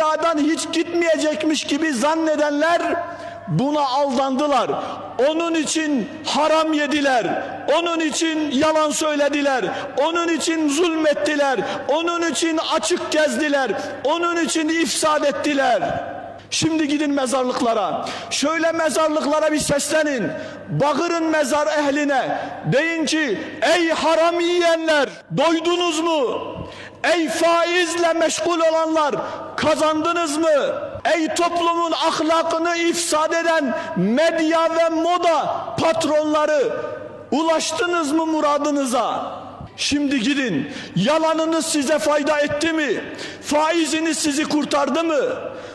dünyadan hiç gitmeyecekmiş gibi zannedenler buna aldandılar. Onun için haram yediler. Onun için yalan söylediler. Onun için zulmettiler. Onun için açık gezdiler. Onun için ifsad ettiler. Şimdi gidin mezarlıklara. Şöyle mezarlıklara bir seslenin. Bağırın mezar ehline. Deyin ki ey haram yiyenler doydunuz mu? Ey faizle meşgul olanlar kazandınız mı? Ey toplumun ahlakını ifsad eden medya ve moda patronları ulaştınız mı muradınıza? Şimdi gidin. Yalanınız size fayda etti mi? Faiziniz sizi kurtardı mı?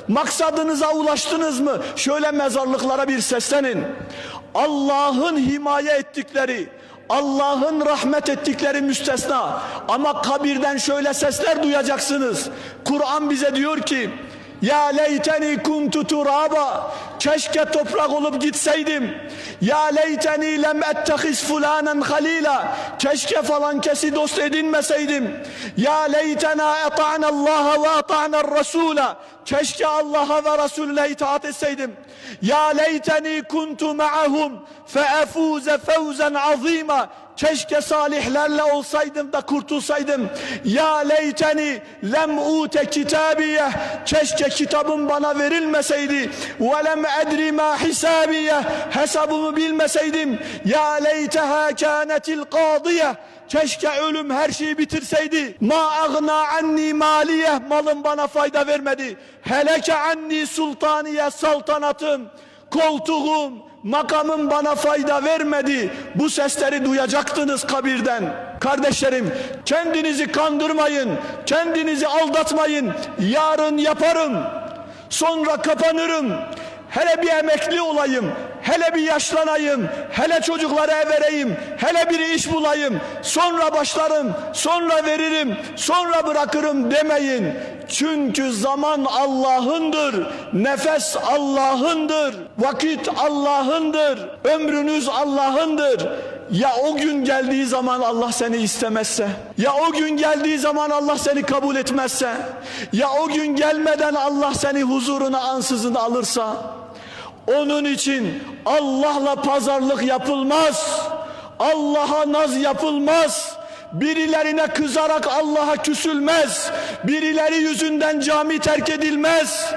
Maksadınıza ulaştınız mı? Şöyle mezarlıklara bir seslenin. Allah'ın himaye ettikleri, Allah'ın rahmet ettikleri müstesna. Ama kabirden şöyle sesler duyacaksınız. Kur'an bize diyor ki ya leyteni kuntu turaba keşke toprak olup gitseydim. Ya leyteni lem ettehiz fulanen halila keşke falan kesi dost edinmeseydim. Ya leytena eta'na Allah'a ve eta'na Rasula keşke Allah'a ve Resulüne itaat etseydim. Ya leyteni kuntu ma'ahum feefuze fevzen azima Keşke salihlerle olsaydım da kurtulsaydım. Ya leyteni lem ute kitabiye. Keşke kitabım bana verilmeseydi. Ve lem edri ma hisabiye. Hesabımı bilmeseydim. Ya leyteha kânetil qâdiye. Keşke ölüm her şeyi bitirseydi. Ma agna anni maliye. Malım bana fayda vermedi. Heleke anni sultaniye saltanatım. Koltuğum, makamım bana fayda vermedi. Bu sesleri duyacaktınız kabirden. Kardeşlerim kendinizi kandırmayın. Kendinizi aldatmayın. Yarın yaparım. Sonra kapanırım. Hele bir emekli olayım. Hele bir yaşlanayım. Hele çocuklara vereyim. Hele bir iş bulayım. Sonra başlarım. Sonra veririm. Sonra bırakırım demeyin. Çünkü zaman Allah'ındır. Nefes Allah'ındır. Vakit Allah'ındır. Ömrünüz Allah'ındır. Ya o gün geldiği zaman Allah seni istemezse, ya o gün geldiği zaman Allah seni kabul etmezse, ya o gün gelmeden Allah seni huzuruna ansızın alırsa, onun için Allah'la pazarlık yapılmaz. Allah'a naz yapılmaz. Birilerine kızarak Allah'a küsülmez. Birileri yüzünden cami terk edilmez.